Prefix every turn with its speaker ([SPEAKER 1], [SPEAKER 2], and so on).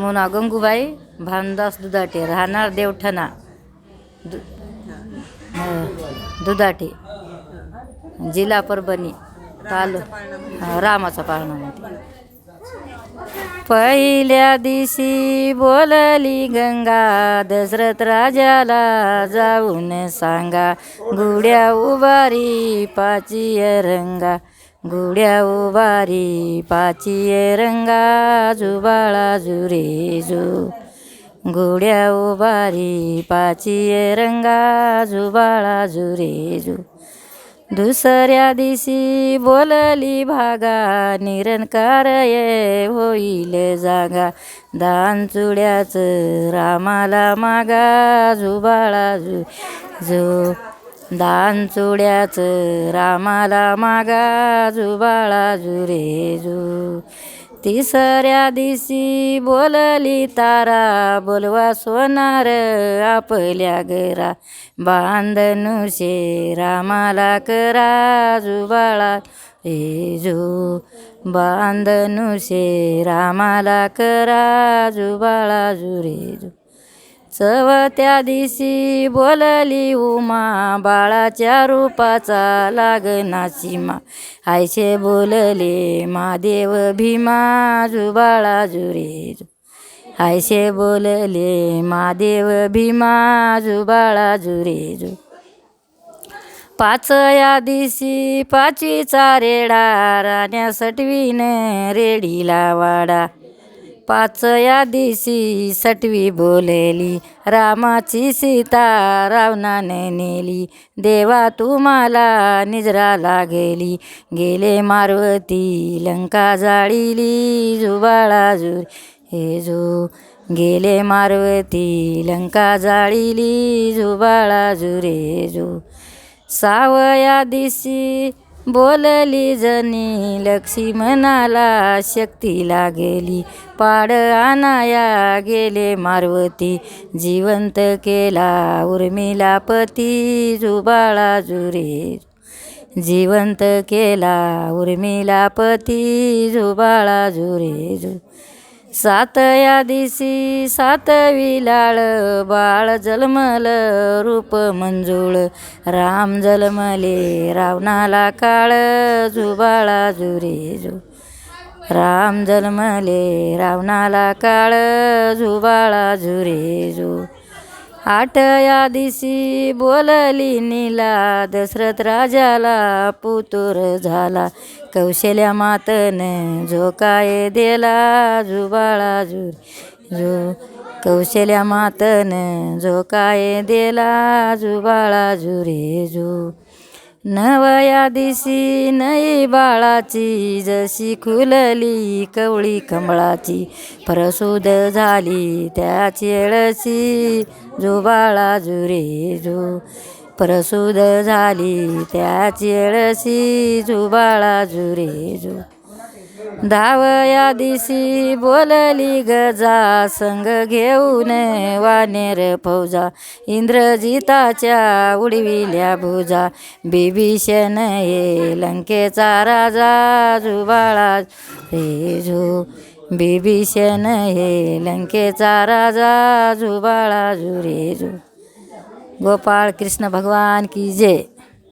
[SPEAKER 1] मोना गंगूबाई भानदास दुधाटे राहणार देवठणा. दु हो, दुधाटे. जिल्हा परभणी तालु रामाचा पाळणामध्ये पहिल्या दिवशी बोलली गंगा दशरथ राजाला जाऊन सांगा गुड्या उभारी पाची रंगा गुड्या उभारी पाचिये रंगा जुबाळा जुरे जो गुड्या उभारी पाचिये रंगा जुबाळा जुरे जो दुसऱ्या दिवशी बोलली भागा निरंकार ये होईल जागा. दान चुड्याचं रामाला मागा जुबाळा जु जो. दान चुड्याचं रामाला मागा जुबाळा जुरे जू तिसऱ्या दिवशी बोलली तारा बोलवा सोनार आपल्या घरा बांधनुषे रामाला करा जुबाळा रे जो बांधनुशे रामाला करा जुबाळा जुरे जो चवत्या दिवशी बोलली उमा बाळाच्या रूपाचा लागनाची मा आयशे बोलले महादेव भीमा जुबाळा जुरे जु. आयशे बोलले महादेव भीमा जुबाळा जुरे जु. पाच या दिवशी पाचवीचा रेडा राण्या सटवीन रेडीला वाडा. पाच या दिवशी सटवी बोलेली. रामाची सीता रावणाने नेली. देवा तुम्हाला निजरा लागेली गेले. मारवती लंका जाळीली. जुबाळा जुर हे जो. गेले मारवती लंका जाळीली. जुबाळा जुरे जो. सावया दिवशी बोलली जनी लक्ष्मणाला शक्ती लागली. पाड आणाया गेले मारवती जिवंत केला उर्मिला पती जुबाळा जुरे. जिवंत केला उर्मिला पती जुबाळा जुरे. जु सात या दिवशी सातवी लाळ बाळ जन्मल रूप मंजूळ. राम जन्मले रावणाला काळ जुबाळा जुरे जु. राम जन्मले रावणाला काळ जुबाळा जुरे जु. आठ या दिवशी बोलली नीला दशरथ राजाला पुतूर झाला. कौशल्या मातन जो काय दिला जुबाळा जुरे. जो कौशल्या मातन जो काय दिला जुबाळा जुरे. जू नवया दिशी नई बाळाची जशी खुलली कवळी कमळाची. प्रसूद झाली त्याची एळशी जो बाळा जुरे जो. प्रसूद झाली त्याची एळशी जो बाळा जुरे जो. दहावया दिवशी बोलली गजा संग घेऊन वानेर फौजा. इंद्रजिताच्या उडविल्या भुजा. बिभीषण हे लंकेचा राजा जुबाळा. रे जो बिभीषण हे लंकेचा राजा जुबाळा. जु जो गोपाळ कृष्ण भगवान की जय.